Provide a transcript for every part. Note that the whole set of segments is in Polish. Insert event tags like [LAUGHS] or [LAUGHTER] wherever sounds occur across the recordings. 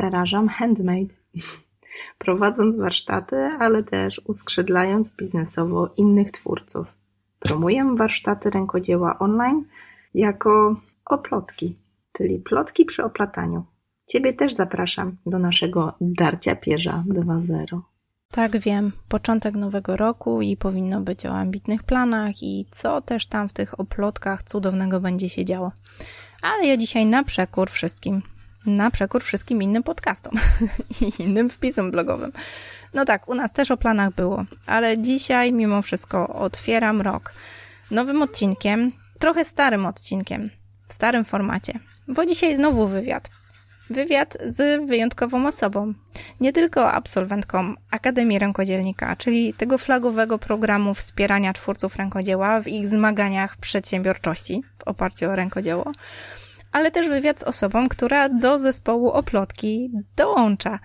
zarażam handmade, [LAUGHS] prowadząc warsztaty, ale też uskrzydlając biznesowo innych twórców. Promuję warsztaty rękodzieła online jako oplotki, czyli plotki przy oplataniu. Ciebie też zapraszam do naszego Darcia Pierza 2.0. Tak, wiem. Początek nowego roku i powinno być o ambitnych planach i co też tam w tych oplotkach cudownego będzie się działo. Ale ja dzisiaj na przekór wszystkim, na przekór wszystkim innym podcastom [LAUGHS] i innym wpisom blogowym. No tak, u nas też o planach było, ale dzisiaj mimo wszystko otwieram rok nowym odcinkiem, trochę starym odcinkiem, w starym formacie, bo dzisiaj znowu wywiad. Wywiad z wyjątkową osobą, nie tylko absolwentką Akademii Rękodzielnika, czyli tego flagowego programu wspierania twórców rękodzieła w ich zmaganiach przedsiębiorczości w oparciu o rękodzieło, ale też wywiad z osobą, która do zespołu Oplotki dołącza.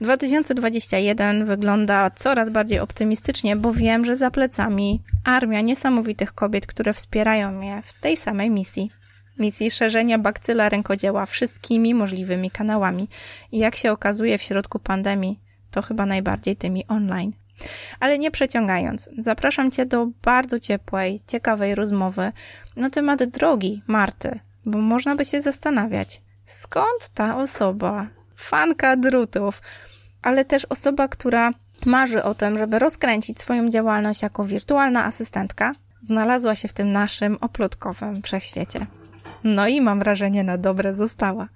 2021 wygląda coraz bardziej optymistycznie, bo wiem, że za plecami armia niesamowitych kobiet, które wspierają mnie w tej samej misji misji szerzenia bakcyla rękodzieła wszystkimi możliwymi kanałami i jak się okazuje w środku pandemii, to chyba najbardziej tymi online. Ale nie przeciągając, zapraszam Cię do bardzo ciepłej, ciekawej rozmowy na temat drogi Marty, bo można by się zastanawiać, skąd ta osoba, fanka drutów, ale też osoba, która marzy o tym, żeby rozkręcić swoją działalność jako wirtualna asystentka, znalazła się w tym naszym oplotkowym wszechświecie. No i mam wrażenie, na dobre została.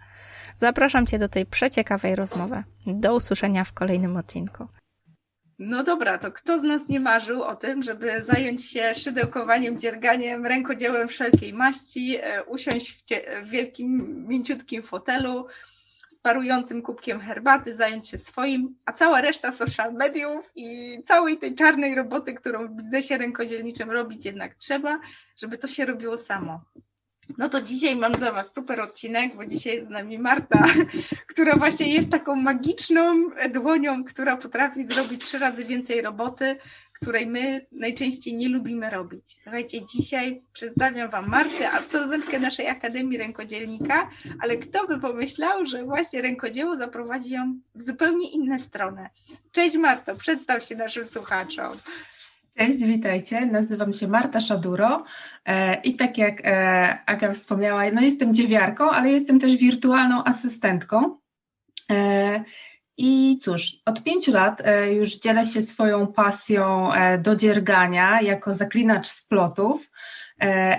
Zapraszam Cię do tej przeciekawej rozmowy. Do usłyszenia w kolejnym odcinku. No dobra, to kto z nas nie marzył o tym, żeby zająć się szydełkowaniem, dzierganiem, rękodziełem wszelkiej maści, e, usiąść w, w wielkim, mięciutkim fotelu, parującym kubkiem herbaty, zająć się swoim, a cała reszta social mediów i całej tej czarnej roboty, którą w biznesie rękodzielniczym robić jednak trzeba, żeby to się robiło samo. No to dzisiaj mam dla Was super odcinek, bo dzisiaj jest z nami Marta, [LAUGHS] która właśnie jest taką magiczną dłonią, która potrafi zrobić trzy razy więcej roboty, której my najczęściej nie lubimy robić. Słuchajcie, dzisiaj przedstawiam Wam Martę, absolwentkę naszej Akademii Rękodzielnika, ale kto by pomyślał, że właśnie rękodzieło zaprowadzi ją w zupełnie inne stronę. Cześć Marto, przedstaw się naszym słuchaczom. Cześć, witajcie. Nazywam się Marta Szaduro e, i tak jak e, Aga wspomniała, no jestem dziewiarką, ale jestem też wirtualną asystentką. E, I cóż, od pięciu lat już dzielę się swoją pasją do dziergania jako zaklinacz splotów,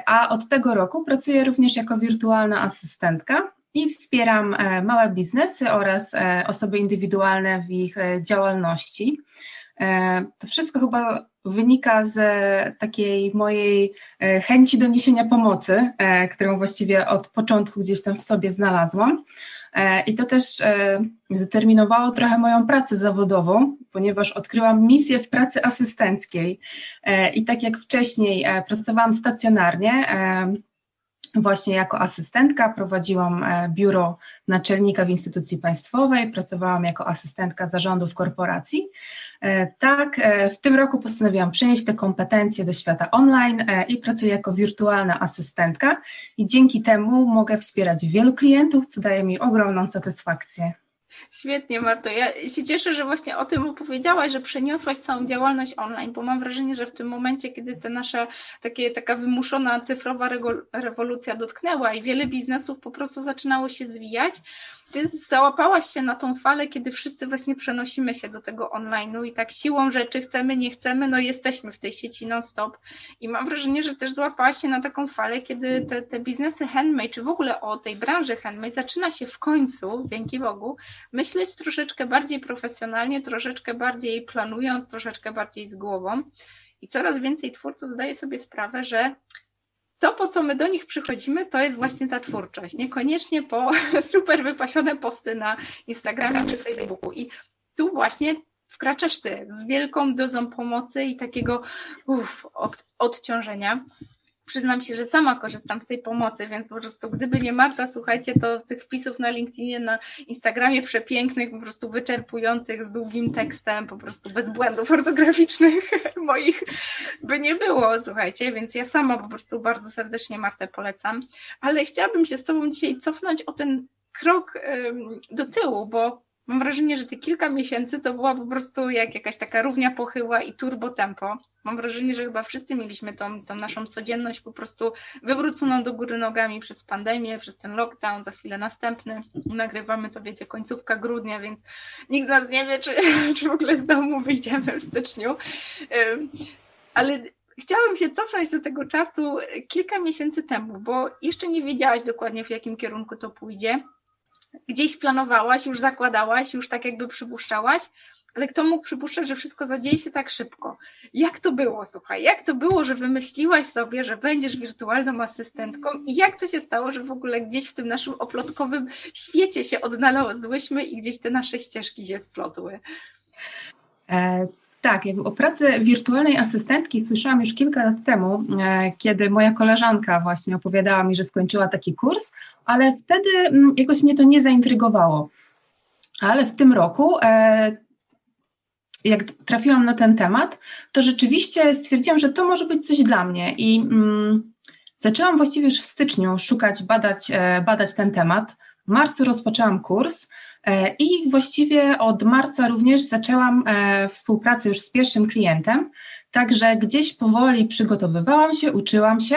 a od tego roku pracuję również jako wirtualna asystentka i wspieram małe biznesy oraz osoby indywidualne w ich działalności. To wszystko chyba wynika z takiej mojej e, chęci do niesienia pomocy, e, którą właściwie od początku gdzieś tam w sobie znalazłam. E, I to też zdeterminowało trochę moją pracę zawodową, ponieważ odkryłam misję w pracy asystenckiej. I tak jak wcześniej pracowałam stacjonarnie, Właśnie jako asystentka prowadziłam biuro naczelnika w instytucji państwowej, pracowałam jako asystentka zarządu w korporacji, E, tak, e, w tym roku postanowiłam przenieść te kompetencje do świata online e, i pracuję jako wirtualna asystentka. I dzięki temu mogę wspierać wielu klientów, co daje mi ogromną satysfakcję. Świetnie, Marto. Ja się cieszę, że właśnie o tym opowiedziałaś, że przeniosłaś całą działalność online, bo mam wrażenie, że w tym momencie, kiedy ta nasza takie, taka wymuszona cyfrowa rewolucja dotknęła i wiele biznesów po prostu zaczynało się zwijać, ty załapałaś się na tą falę, kiedy wszyscy właśnie przenosimy się do tego online'u i tak siłą rzeczy chcemy, nie chcemy, no jesteśmy w tej sieci non-stop. I mam wrażenie, że też złapałaś się na taką falę, kiedy te, te biznesy handmade, czy w ogóle o tej branży handmade zaczyna się w końcu, dzięki Bogu, myśleć troszeczkę bardziej profesjonalnie, troszeczkę bardziej planując, troszeczkę bardziej z głową. I coraz więcej twórców zdaje sobie sprawę, że to, po co my do nich przychodzimy, to jest właśnie ta twórczość. Niekoniecznie po [LAUGHS] super wypasione posty na Instagramie czy Facebooku. I tu właśnie wkraczasz ty z wielką dozą pomocy i takiego uf, od, odciążenia przyznam się, że sama korzystam z tej pomocy, więc po prostu gdyby nie Marta, słuchajcie, to tych wpisów na LinkedInie, na Instagramie przepięknych, po prostu wyczerpujących z długim tekstem, po prostu bez błędów ortograficznych [LAUGHS] moich by nie było, słuchajcie, więc ja sama po prostu bardzo serdecznie Martę polecam, ale chciałabym się z Tobą dzisiaj cofnąć o ten krok do tyłu, bo mam wrażenie, że te kilka miesięcy to była po prostu jak jakaś taka równia pochyła i turbo tempo. Mam wrażenie, że chyba wszyscy mieliśmy tą, tą naszą codzienność po prostu wywróconą do góry nogami przez pandemię, przez ten lockdown, za chwilę następny. Nagrywamy to, wiecie, końcówka grudnia, więc nikt z nas nie wie, czy, [LAUGHS] czy w ogóle z domu wyjdziemy w styczniu. Ale chciałabym się cofnąć do tego czasu kilka miesięcy temu, bo jeszcze nie wiedziałaś dokładnie, w jakim kierunku to pójdzie gdzieś planowałaś, już zakładałaś, już tak jakby przypuszczałaś, ale kto mógł przypuszczać, że wszystko zadzieje się tak szybko? Jak to było, słuchaj? Jak to było, że wymyśliłaś sobie, że będziesz wirtualną asystentką i jak to się stało, że w ogóle gdzieś w tym naszym oplotkowym świecie się odnalazłyśmy i gdzieś te nasze ścieżki się splotły? E, tak, jakby o pracy wirtualnej asystentki słyszałam już kilka lat temu, e, kiedy moja koleżanka właśnie opowiadała mi, że skończyła taki kurs, ale wtedy mm, jakoś mnie to nie zaintrygowało. Ale w tym roku, e, jak trafiłam na ten temat, to rzeczywiście stwierdziłam, że to może być coś dla mnie i mm, zaczęłam właściwie już w styczniu szukać, badać, e, badać ten temat. W marcu rozpoczęłam kurs. E, I właściwie od marca również zaczęłam e, współpracę już z pierwszym klientem, także gdzieś powoli przygotowywałam się, uczyłam się,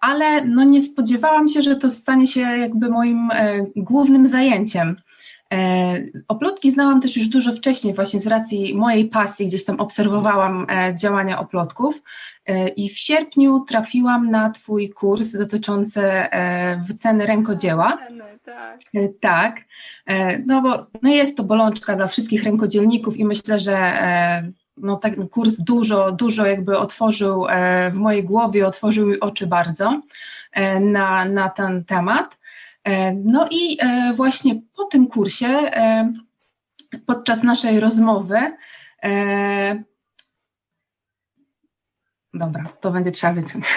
ale no nie spodziewałam się, że to stanie się jakby moim głównym zajęciem. Oplotki znałam też już dużo wcześniej, właśnie z racji mojej pasji, gdzieś tam obserwowałam działania oplotków. I w sierpniu trafiłam na Twój kurs dotyczący wyceny rękodzieła. Tak. tak. No bo no jest to bolączka dla wszystkich rękodzielników i myślę, że no, ten kurs dużo, dużo jakby otworzył w mojej głowie, otworzył mi oczy bardzo na, na ten temat. No i właśnie po tym kursie, podczas naszej rozmowy, Dobra, to będzie trzeba wyciąć. [LAUGHS]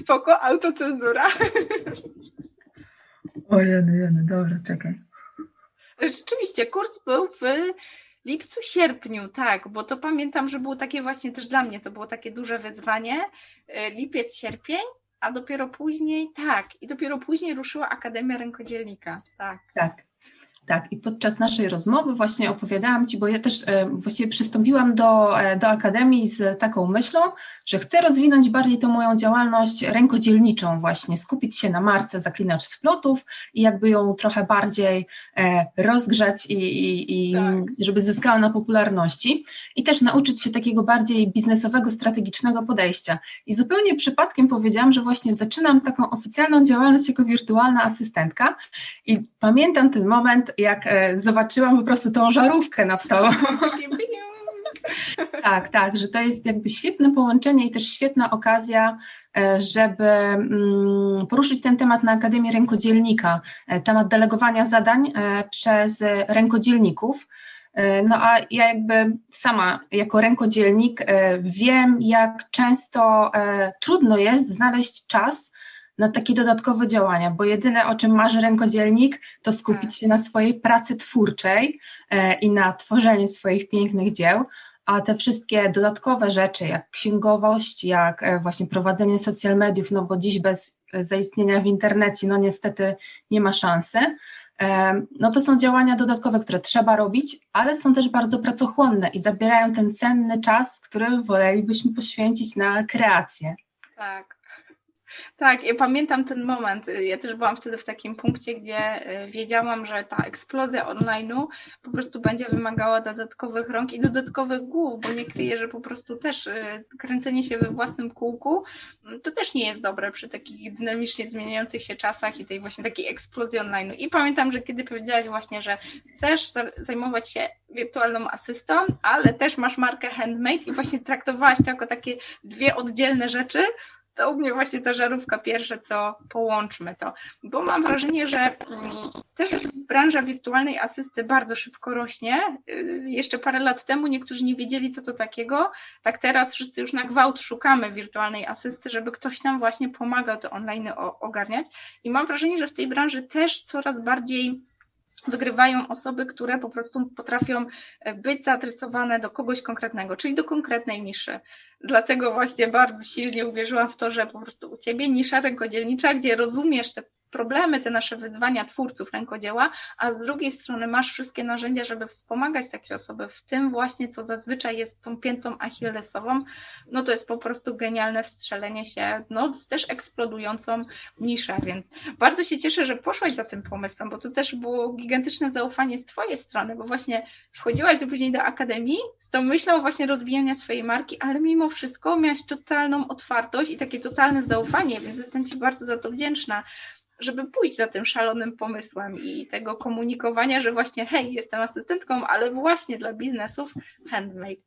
Spoko, autocenzura. O jedy, jedy, dobra, czekaj. Rzeczywiście, kurs był w lipcu, sierpniu, tak, bo to pamiętam, że było takie właśnie też dla mnie, to było takie duże wyzwanie. E, lipiec, sierpień, a dopiero później, tak, i dopiero później ruszyła Akademia Rękodzielnika, tak. Tak, tak, i podczas naszej rozmowy właśnie opowiadałam Ci, bo ja też e, właściwie przystąpiłam do, e, do Akademii z taką myślą, że chcę rozwinąć bardziej tą moją działalność rękodzielniczą właśnie, skupić się na marce Zaklinacz Splotów i jakby ją trochę bardziej e, rozgrzać i, i, i tak. żeby zyskała na popularności i też nauczyć się takiego bardziej biznesowego, strategicznego podejścia. I zupełnie przypadkiem powiedziałam, że właśnie zaczynam taką oficjalną działalność jako wirtualna asystentka i pamiętam ten moment, jak e, zobaczyłam po prostu tą żarówkę nad tobą. tak, tak, że to jest jakby świetne połączenie i też świetna okazja, e, żeby mm, poruszyć ten temat na Akademii Rękodzielnika, e, temat delegowania zadań przez rękodzielników. No a ja jakby sama jako rękodzielnik wiem, jak często trudno jest znaleźć czas na takie dodatkowe działania, bo jedyne o czym marzy rękodzielnik, to skupić tak. się na swojej pracy twórczej e, i na tworzeniu swoich pięknych dzieł, a te wszystkie dodatkowe rzeczy, jak księgowość, jak e, właśnie prowadzenie social mediów, no bo dziś bez zaistnienia w internecie, no niestety nie ma szansy, e, no to są działania dodatkowe, które trzeba robić, ale są też bardzo pracochłonne i zabierają ten cenny czas, który wolelibyśmy poświęcić na kreację. Tak. Tak, ja pamiętam ten moment. Ja też byłam wtedy w takim punkcie, gdzie y, wiedziałam, że ta eksplozja online'u po prostu będzie wymagała dodatkowych rąk i dodatkowych głów, bo nie kryję, że po prostu też y, kręcenie się we własnym kółku mm, to też nie jest dobre przy takich dynamicznie zmieniających się czasach i tej właśnie takiej eksplozji online'u. I pamiętam, że kiedy powiedziałaś właśnie, że chcesz zajmować się wirtualną asystą, ale też masz markę handmade i właśnie traktowałaś to jako takie dwie oddzielne rzeczy, to u mnie właśnie ta żarówka pierwsze, co połączmy to, bo mam wrażenie, że mm, też branża wirtualnej asysty bardzo szybko rośnie. Y, jeszcze parę lat temu niektórzy nie wiedzieli, co to takiego, tak teraz wszyscy już na gwałt szukamy wirtualnej asysty, żeby ktoś nam właśnie pomagał to online ogarniać. I mam wrażenie, że w tej branży też coraz bardziej wygrywają osoby, które po prostu potrafią e, być zaadresowane do kogoś konkretnego, czyli do konkretnej niszy. Dlatego właśnie bardzo silnie uwierzyłam w to, że po prostu u Ciebie nisza rękodzielnicza, gdzie rozumiesz te problemy, te nasze wyzwania twórców rękodzieła, a z drugiej strony masz wszystkie narzędzia, żeby wspomagać takie osoby w tym właśnie, co zazwyczaj jest tą piętą achillesową, no to jest po prostu genialne wstrzelenie się, no też eksplodującą niszę, więc bardzo się cieszę, że poszłaś za tym pomysłem, bo to też było gigantyczne zaufanie z Twojej strony, bo właśnie wchodziłaś później do akademii z tą myślą właśnie rozwijania swojej marki, ale mimo wszystko miałaś totalną otwartość i takie totalne zaufanie, więc jestem Ci bardzo za to wdzięczna żeby pójść za tym szalonym pomysłem i tego komunikowania, że właśnie hej, jestem asystentką, ale właśnie dla biznesów handmade.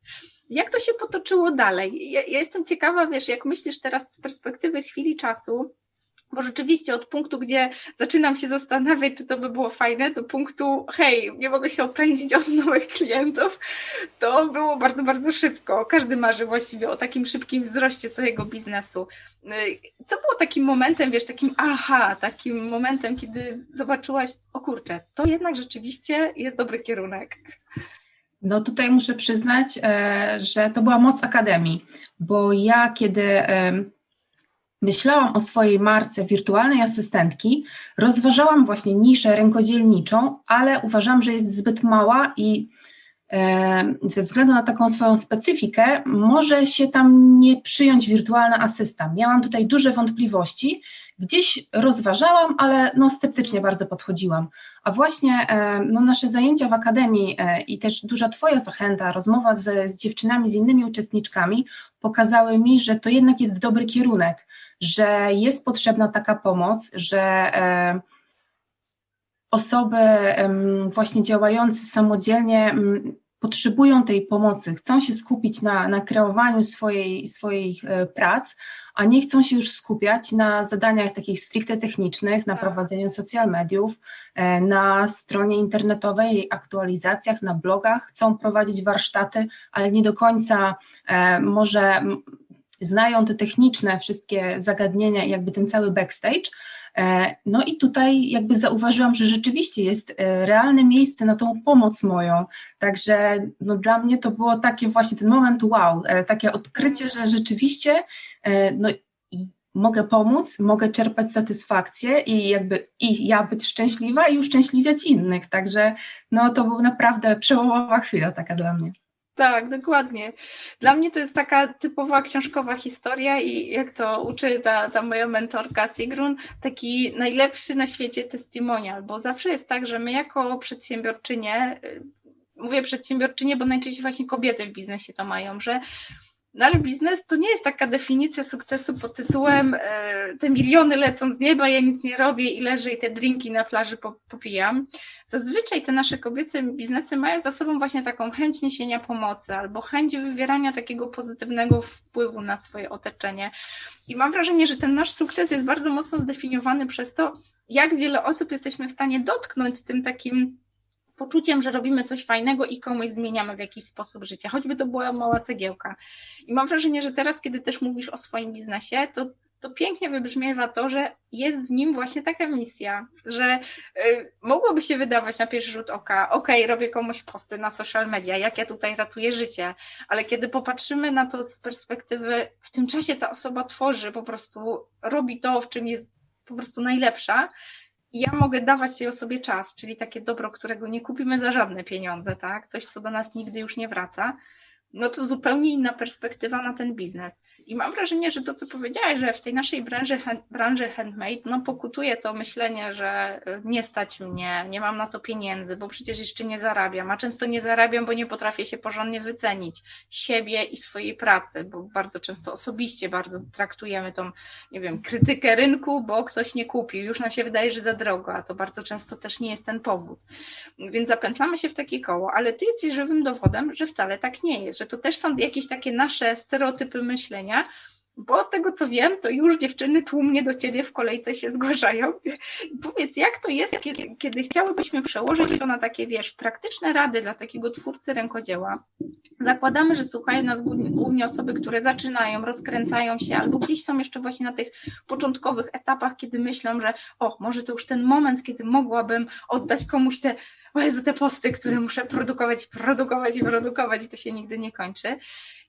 Jak to się potoczyło dalej? Ja, ja jestem ciekawa, wiesz, jak myślisz teraz z perspektywy chwili czasu, bo rzeczywiście od punktu, gdzie zaczynam się zastanawiać, czy to by było fajne, do punktu, hej, nie mogę się opędzić od nowych klientów, to było bardzo, bardzo szybko. Każdy marzy właściwie o takim szybkim wzroście swojego biznesu. Co było takim momentem, wiesz, takim aha, takim momentem, kiedy zobaczyłaś, o kurczę, to jednak rzeczywiście jest dobry kierunek. No tutaj muszę przyznać, e, że to była moc Akademii, bo ja kiedy myślałam o swojej marce wirtualnej asystentki, rozważałam właśnie niszę rękodzielniczą, ale uważam, że jest zbyt mała i e, ze względu na taką swoją specyfikę może się tam nie przyjąć wirtualna asysta. Miałam tutaj duże wątpliwości, gdzieś rozważałam, ale no sceptycznie bardzo podchodziłam. A właśnie e, no, nasze zajęcia w akademii e, i też duża Twoja zachęta, rozmowa z, z dziewczynami, z innymi uczestniczkami pokazały mi, że to jednak jest dobry kierunek, że jest potrzebna taka pomoc, że e, osoby właśnie działające samodzielnie potrzebują tej pomocy, chcą się skupić na, na kreowaniu swojej, swoich e, prac, a nie chcą się już skupiać na zadaniach takich stricte technicznych, na tak. prowadzeniu social mediów, e, na stronie internetowej, aktualizacjach, na blogach, chcą prowadzić warsztaty, ale nie do końca może znają te techniczne wszystkie zagadnienia i jakby ten cały backstage. E, no i tutaj jakby zauważyłam, że rzeczywiście jest e, realne miejsce na tą pomoc moją. Także no dla mnie to było takie właśnie ten moment wow, e, takie odkrycie, że rzeczywiście no mogę pomóc, mogę czerpać satysfakcję i jakby i ja być szczęśliwa i uszczęśliwiać innych. Także no to była naprawdę przełomowa chwila taka dla mnie. Tak, dokładnie. Dla mnie to jest taka typowa książkowa historia i jak to uczy ta, ta moja mentorka Sigrun, taki najlepszy na świecie testimonial, bo zawsze jest tak, że my jako przedsiębiorczynie, y, mówię przedsiębiorczynie, bo najczęściej właśnie kobiety w biznesie to mają, że nasz biznes to nie jest taka definicja sukcesu pod tytułem e, te miliony lecą z nieba, ja nic nie robię i leżę i te drinki na plaży popijam. Zazwyczaj te nasze kobiece biznesy mają za sobą właśnie taką chęć niesienia pomocy albo chęć wywierania takiego pozytywnego wpływu na swoje otoczenie. I mam wrażenie, że ten nasz sukces jest bardzo mocno zdefiniowany przez to, jak wiele osób jesteśmy w stanie dotknąć tym takim poczuciem, że robimy coś fajnego i komuś zmieniamy w jakiś sposób życie, choćby to była mała cegiełka. I mam wrażenie, że teraz, kiedy też mówisz o swoim biznesie, to, to pięknie wybrzmiewa to, że jest w nim właśnie taka misja, że y, mogłoby się wydawać na pierwszy rzut oka, ok, robię komuś posty na social media, jak ja tutaj ratuję życie, ale kiedy popatrzymy na to z perspektywy, w tym czasie ta osoba tworzy, po prostu robi to, w czym jest po prostu najlepsza, ja mogę dawać tej osobie czas, czyli takie dobro, którego nie kupimy za żadne pieniądze, tak? Coś, co do nas nigdy już nie wraca no to zupełnie inna perspektywa na ten biznes. I mam wrażenie, że to, co powiedziałeś, że w tej naszej branży, branży handmade, no pokutuje to myślenie, że y, nie stać mnie, nie mam na to pieniędzy, bo przecież jeszcze nie zarabiam, a często nie zarabiam, bo nie potrafię się porządnie wycenić siebie i swojej pracy, bo bardzo często osobiście bardzo traktujemy tą, nie wiem, krytykę rynku, bo ktoś nie kupił, już nam się wydaje, że za drogo, a to bardzo często też nie jest ten powód. Więc zapętlamy się w takie koło, ale ty jesteś żywym dowodem, że wcale tak nie jest że to też są jakieś takie nasze stereotypy myślenia, Bo z tego co wiem, to już dziewczyny tłumnie do ciebie w kolejce się zgłaszają. [LAUGHS] Powiedz, jak to jest, kiedy, kiedy chciałybyśmy przełożyć to na takie, wiesz, praktyczne rady dla takiego twórcy rękodzieła? Zakładamy, że słuchają nas głównie osoby, które zaczynają, rozkręcają się, albo gdzieś są jeszcze właśnie na tych początkowych etapach, kiedy myślą, że o, może to już ten moment, kiedy mogłabym oddać komuś te o Jezu, te posty, które muszę produkować, produkować i produkować i to się nigdy nie kończy.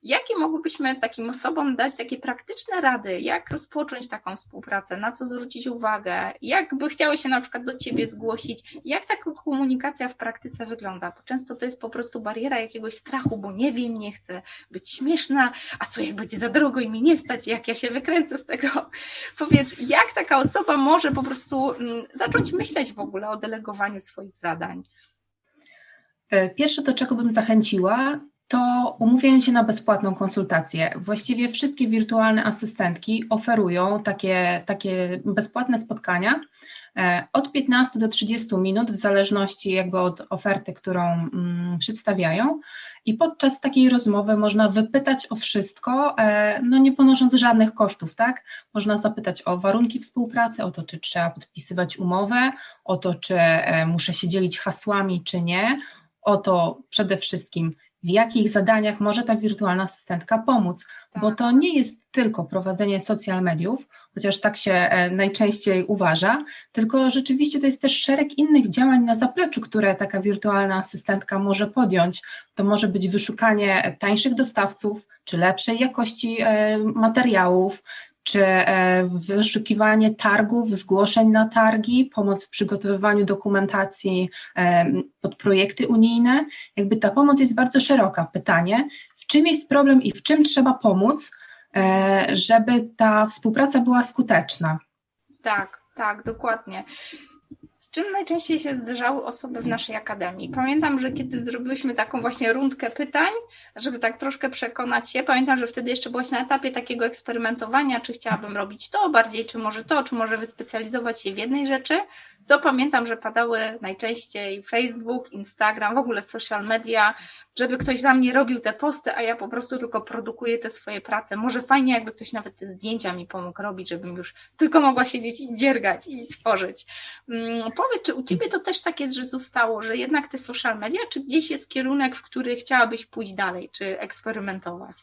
Jakie mogłybyśmy takim osobom dać takie praktyczne rady, jak rozpocząć taką współpracę, na co zwrócić uwagę, jak by chciały się na przykład do Ciebie zgłosić, jak taka komunikacja w praktyce wygląda, bo często to jest po prostu bariera jakiegoś strachu, bo nie wiem, nie chcę być śmieszna, a co jak będzie za drogo i mi nie stać, jak ja się wykręcę z tego. [LAUGHS] Powiedz, jak taka osoba może po prostu mm, zacząć myśleć w ogóle o delegowaniu swoich zadań? E, pierwsze, do czego bym zachęciła, to umówienie się na bezpłatną konsultację. Właściwie wszystkie wirtualne asystentki oferują takie, takie bezpłatne spotkania e, od 15 do 30 minut, w zależności jakby od oferty, którą mm, przedstawiają. I podczas takiej rozmowy można wypytać o wszystko, e, no nie ponosząc żadnych kosztów, tak? Można zapytać o warunki współpracy, o to, czy trzeba podpisywać umowę, o to, czy muszę się dzielić hasłami, czy nie, o to przede wszystkim, w jakich zadaniach może ta wirtualna asystentka pomóc, tak. bo to nie jest tylko prowadzenie social mediów, chociaż tak się e, najczęściej uważa, tylko rzeczywiście to jest też szereg innych działań na zapleczu, które taka wirtualna asystentka może podjąć. To może być wyszukanie tańszych dostawców, czy lepszej jakości e, materiałów, czy e, wyszukiwanie targów, zgłoszeń na targi, pomoc w przygotowywaniu dokumentacji e, pod projekty unijne. Jakby ta pomoc jest bardzo szeroka. Pytanie, w czym jest problem i w czym trzeba pomóc, e, żeby ta współpraca była skuteczna? Tak, tak, dokładnie czym najczęściej się zdarzały osoby w naszej akademii? Pamiętam, że kiedy zrobiłyśmy taką właśnie rundkę pytań, żeby tak troszkę przekonać się, pamiętam, że wtedy jeszcze byłaś na etapie takiego eksperymentowania, czy chciałabym robić to bardziej, czy może to, czy może wyspecjalizować się w jednej rzeczy to pamiętam, że padały najczęściej Facebook, Instagram, w ogóle social media, żeby ktoś za mnie robił te posty, a ja po prostu tylko produkuję te swoje prace. Może fajnie, jakby ktoś nawet te zdjęcia mi pomógł robić, żebym już tylko mogła siedzieć i dziergać i tworzyć. Hmm, powiedz, czy u Ciebie to też tak jest, że zostało, że jednak te social media, czy gdzieś jest kierunek, w który chciałabyś pójść dalej, czy eksperymentować?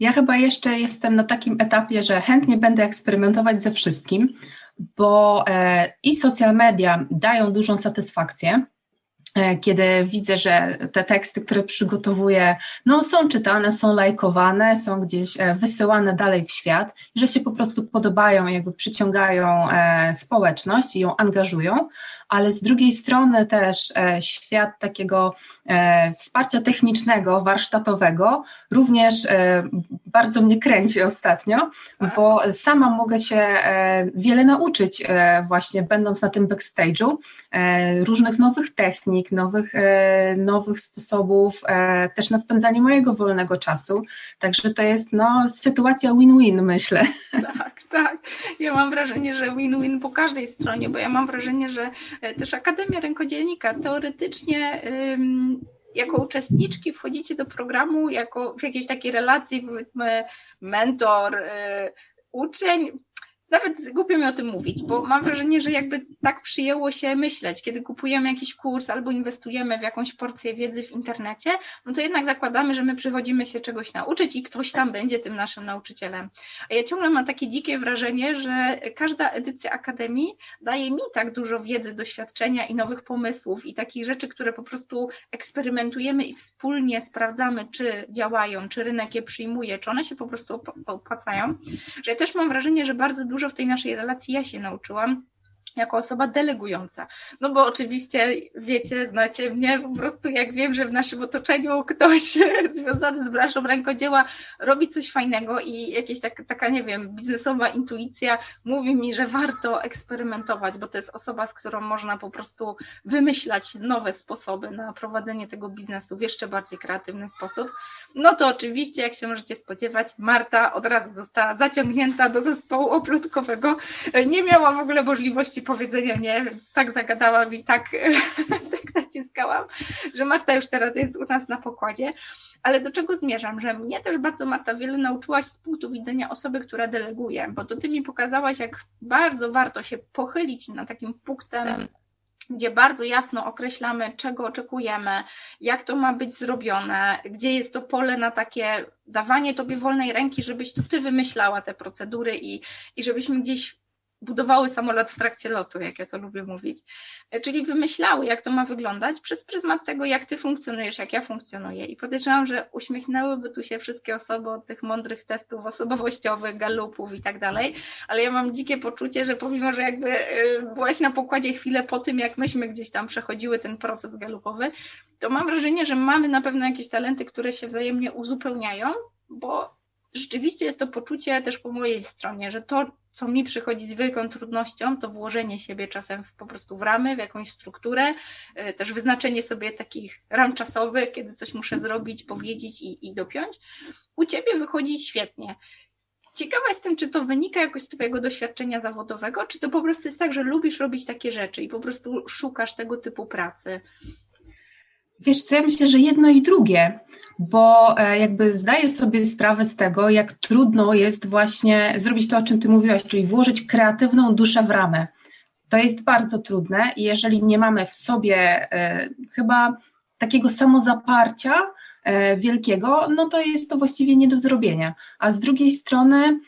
Ja chyba jeszcze jestem na takim etapie, że chętnie będę eksperymentować ze wszystkim, bo e, i social media dają dużą satysfakcję, kiedy widzę, że te teksty, które przygotowuję, no, są czytane, są lajkowane, są gdzieś e, wysyłane dalej w świat, że się po prostu podobają, jakby przyciągają społeczność i ją angażują, ale z drugiej strony też e, świat takiego e, wsparcia technicznego, warsztatowego również e, bardzo mnie kręci ostatnio, bo sama mogę się wiele nauczyć właśnie będąc na tym backstage'u, różnych nowych technik, nowych, nowych sposobów też na spędzanie mojego wolnego czasu, także to jest no, sytuacja win-win myślę. Tak, tak. Ja mam wrażenie, że win-win po każdej stronie, bo ja mam wrażenie, że E, też Akademia Rękodzielnika teoretycznie jako uczestniczki wchodzicie do programu jako w jakiejś takiej relacji powiedzmy mentor, e, uczeń, nawet głupio mi o tym mówić, bo mam wrażenie, że jakby tak przyjęło się myśleć, kiedy kupujemy jakiś kurs albo inwestujemy w jakąś porcję wiedzy w internecie, no to jednak zakładamy, że my przychodzimy się czegoś nauczyć i ktoś tam będzie tym naszym nauczycielem. A ja ciągle mam takie dzikie wrażenie, że każda edycja Akademii daje mi tak dużo wiedzy, doświadczenia i nowych pomysłów i takich rzeczy, które po prostu eksperymentujemy i wspólnie sprawdzamy, czy działają, czy rynek je przyjmuje, czy one się po prostu opłacają, że ja też mam wrażenie, że bardzo dużo dużo w tej naszej relacji ja się nauczyłam jako osoba delegująca. No bo oczywiście wiecie, znacie mnie po prostu, jak wiem, że w naszym otoczeniu ktoś [LAUGHS] związany z branżą rękodzieła robi coś fajnego i jakieś tak, taka, nie wiem, biznesowa intuicja mówi mi, że warto eksperymentować, bo to jest osoba, z którą można po prostu wymyślać nowe sposoby na prowadzenie tego biznesu w jeszcze bardziej kreatywny sposób. No to oczywiście, jak się możecie spodziewać, Marta od razu została zaciągnięta do zespołu oplutkowego. Nie miała w ogóle możliwości powiedzenia nie, tak zagadała mi, tak, [LAUGHS] tak naciskałam, że Marta już teraz jest u nas na pokładzie. Ale do czego zmierzam? Że mnie też bardzo, Marta, wiele nauczyłaś z punktu widzenia osoby, która deleguje, bo to ty mi pokazałaś, jak bardzo warto się pochylić na takim punktem gdzie bardzo jasno określamy, czego oczekujemy, jak to ma być zrobione, gdzie jest to pole na takie dawanie tobie wolnej ręki, żebyś to ty wymyślała te procedury i, i żebyśmy gdzieś budowały samolot w trakcie lotu, jak ja to lubię mówić. E, czyli wymyślały, jak to ma wyglądać przez pryzmat tego, jak ty funkcjonujesz, jak ja funkcjonuję. I podejrzewam, że uśmiechnęłyby tu się wszystkie osoby od tych mądrych testów osobowościowych, galupów i tak dalej, ale ja mam dzikie poczucie, że pomimo, że jakby e, byłaś na pokładzie chwilę po tym, jak myśmy gdzieś tam przechodziły ten proces galupowy, to mam wrażenie, że mamy na pewno jakieś talenty, które się wzajemnie uzupełniają, bo rzeczywiście jest to poczucie też po mojej stronie, że to, co mi przychodzi z wielką trudnością, to włożenie siebie czasem w, po prostu w ramy, w jakąś strukturę, e, też wyznaczenie sobie takich ram czasowych, kiedy coś muszę zrobić, powiedzieć i, i dopiąć. U ciebie wychodzi świetnie. Ciekawa jestem, czy to wynika jakoś z Twojego doświadczenia zawodowego, czy to po prostu jest tak, że lubisz robić takie rzeczy i po prostu szukasz tego typu pracy. Wiesz co, ja myślę, że jedno i drugie, bo e, jakby zdaję sobie sprawę z tego, jak trudno jest właśnie zrobić to, o czym Ty mówiłaś, czyli włożyć kreatywną duszę w ramę. To jest bardzo trudne i jeżeli nie mamy w sobie e, chyba takiego samozaparcia e, wielkiego, no to jest to właściwie nie do zrobienia. A z drugiej strony,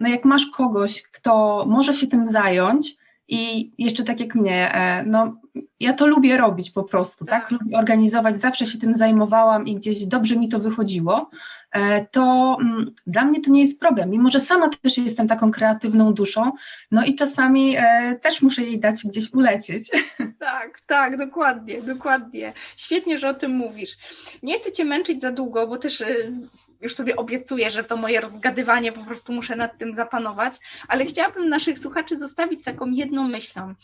no jak masz kogoś, kto może się tym zająć, i jeszcze tak jak mnie, e, no ja to lubię robić po prostu, tak? tak? Lubię organizować, zawsze się tym zajmowałam i gdzieś dobrze mi to wychodziło. E, to mm, dla mnie to nie jest problem, mimo że sama też jestem taką kreatywną duszą, no i czasami e, też muszę jej dać gdzieś ulecieć. [LAUGHS] Tak, tak, dokładnie, dokładnie. Świetnie, że o tym mówisz. Nie chcę Cię męczyć za długo, bo też już sobie obiecuję, że to moje rozgadywanie po prostu muszę nad tym zapanować, ale chciałabym naszych słuchaczy zostawić taką jedną myślą.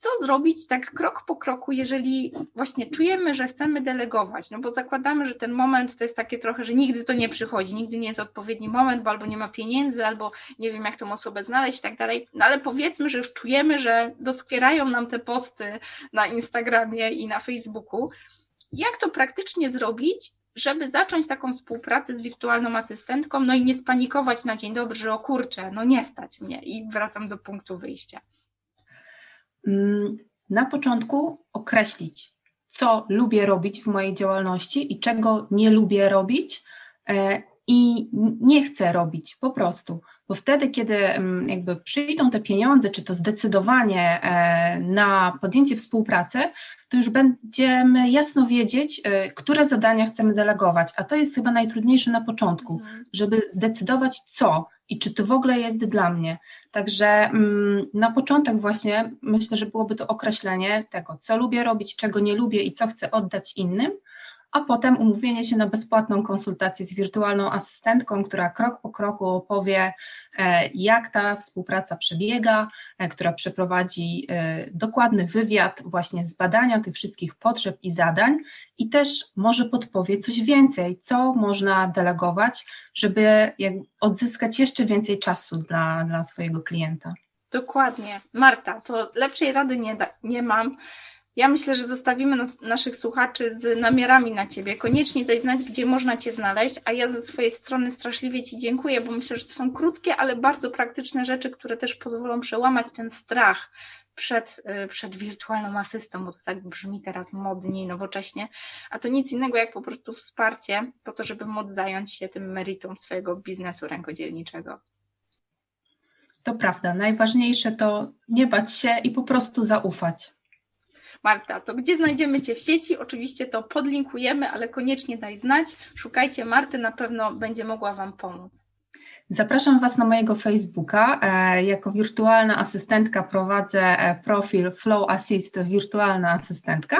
Co zrobić tak krok po kroku, jeżeli właśnie czujemy, że chcemy delegować? No bo zakładamy, że ten moment to jest takie trochę, że nigdy to nie przychodzi, nigdy nie jest odpowiedni moment, bo albo nie ma pieniędzy, albo nie wiem, jak tą osobę znaleźć i tak dalej. No ale powiedzmy, że już czujemy, że doskwierają nam te posty na Instagramie i na Facebooku. Jak to praktycznie zrobić, żeby zacząć taką współpracę z wirtualną asystentką, no i nie spanikować na dzień dobry, że o kurczę, no nie stać mnie i wracam do punktu wyjścia. Mm, na początku określić, co lubię robić w mojej działalności i czego nie lubię robić e, i nie chcę robić po prostu bo wtedy, kiedy mm, jakby przyjdą te pieniądze, czy to zdecydowanie e, na podjęcie współpracy, to już będziemy jasno wiedzieć, e, które zadania chcemy delegować, a to jest chyba najtrudniejsze na początku, mhm. żeby zdecydować co i czy to w ogóle jest dla mnie. Także mm, na początek właśnie myślę, że byłoby to określenie tego, co lubię robić, czego nie lubię i co chcę oddać innym, a potem umówienie się na bezpłatną konsultację z wirtualną asystentką, która krok po kroku opowie, e, jak ta współpraca przebiega, e, która przeprowadzi e, dokładny wywiad właśnie z badania tych wszystkich potrzeb i zadań i też może podpowie coś więcej, co można delegować, żeby odzyskać jeszcze więcej czasu dla, dla swojego klienta. Dokładnie. Marta, to lepszej rady nie, da, nie mam. Ja myślę, że zostawimy nas, naszych słuchaczy z namiarami na Ciebie. Koniecznie daj znać, gdzie można Cię znaleźć, a ja ze swojej strony straszliwie Ci dziękuję, bo myślę, że to są krótkie, ale bardzo praktyczne rzeczy, które też pozwolą przełamać ten strach przed, y, przed wirtualną asystą, bo to tak brzmi teraz modnie i nowocześnie, a to nic innego jak po prostu wsparcie po to, żeby móc zająć się tym meritum swojego biznesu rękodzielniczego. To prawda. Najważniejsze to nie bać się i po prostu zaufać. Marta, to gdzie znajdziemy Cię w sieci? Oczywiście to podlinkujemy, ale koniecznie daj znać. Szukajcie Marty, na pewno będzie mogła Wam pomóc. Zapraszam Was na mojego Facebooka. E, jako wirtualna asystentka prowadzę e, profil Flow Assist Wirtualna Asystentka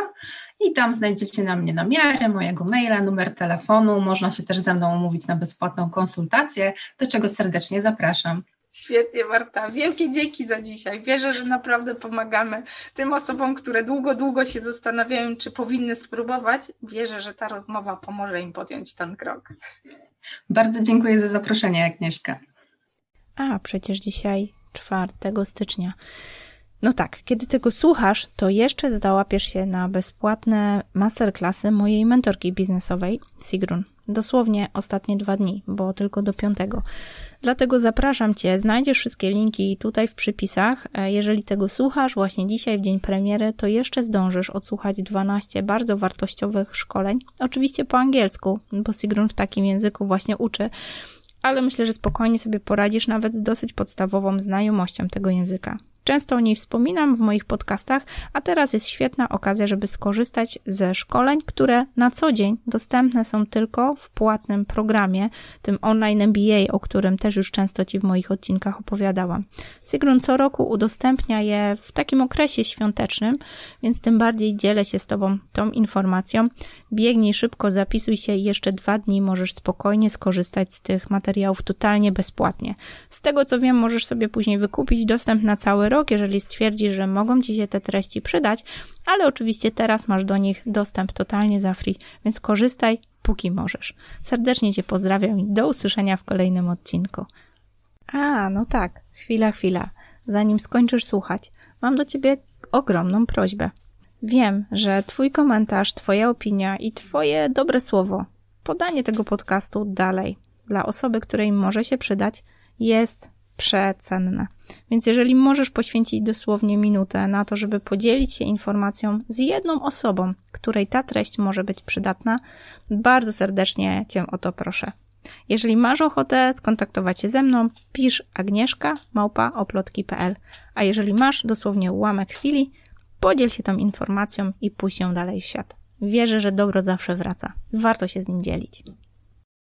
i tam znajdziecie na mnie namiary, mojego maila, numer telefonu. Można się też ze mną umówić na bezpłatną konsultację, do czego serdecznie zapraszam. Świetnie, Marta. Wielkie dzięki za dzisiaj. Wierzę, że naprawdę pomagamy tym osobom, które długo, długo się zastanawiają, czy powinny spróbować. Wierzę, że ta rozmowa pomoże im podjąć ten krok. Bardzo dziękuję za zaproszenie, Agnieszka. A, przecież dzisiaj 4 stycznia. No tak, kiedy tego słuchasz, to jeszcze załapiesz się na bezpłatne masterclassy mojej mentorki biznesowej, Sigrun. Dosłownie ostatnie dwa dni, bo tylko do piątego. Dlatego zapraszam Cię, znajdziesz wszystkie linki tutaj w przypisach. E, jeżeli tego słuchasz właśnie dzisiaj w dzień premiery, to jeszcze zdążysz odsłuchać 12 bardzo wartościowych szkoleń. Oczywiście po angielsku, bo Sigrun w takim języku właśnie uczy, ale myślę, że spokojnie sobie poradzisz nawet z dosyć podstawową znajomością tego języka. Często o niej wspominam w moich podcastach, a teraz jest świetna okazja, żeby skorzystać ze szkoleń, które na co dzień dostępne są tylko w płatnym programie, tym online MBA, o którym też już często Ci w moich odcinkach opowiadałam. Sigrun co roku udostępnia je w takim okresie świątecznym, więc tym bardziej dzielę się z Tobą tą informacją. Biegnij szybko, zapisuj się i jeszcze dwa dni możesz spokojnie skorzystać z tych materiałów totalnie bezpłatnie. Z tego co wiem, możesz sobie później wykupić dostęp na cały rok, jeżeli stwierdzisz, że mogą Ci się te treści przydać, ale oczywiście teraz masz do nich dostęp totalnie za free, więc korzystaj póki możesz. Serdecznie Cię pozdrawiam i do usłyszenia w kolejnym odcinku. A, no tak, chwila, chwila. Zanim skończysz słuchać, mam do Ciebie ogromną prośbę. Wiem, że Twój komentarz, Twoja opinia i Twoje dobre słowo, podanie tego podcastu dalej dla osoby, której może się przydać, jest przecenne. Więc jeżeli możesz poświęcić dosłownie minutę na to, żeby podzielić się informacją z jedną osobą, której ta treść może być przydatna, bardzo serdecznie Cię o to proszę. Jeżeli masz ochotę skontaktować się ze mną, pisz agnieszka małpa oplotki.pl, a jeżeli masz dosłownie ułamek chwili, podziel się tą informacją i puść ją dalej w świat. Wierzę, że dobro zawsze wraca. Warto się z nim dzielić.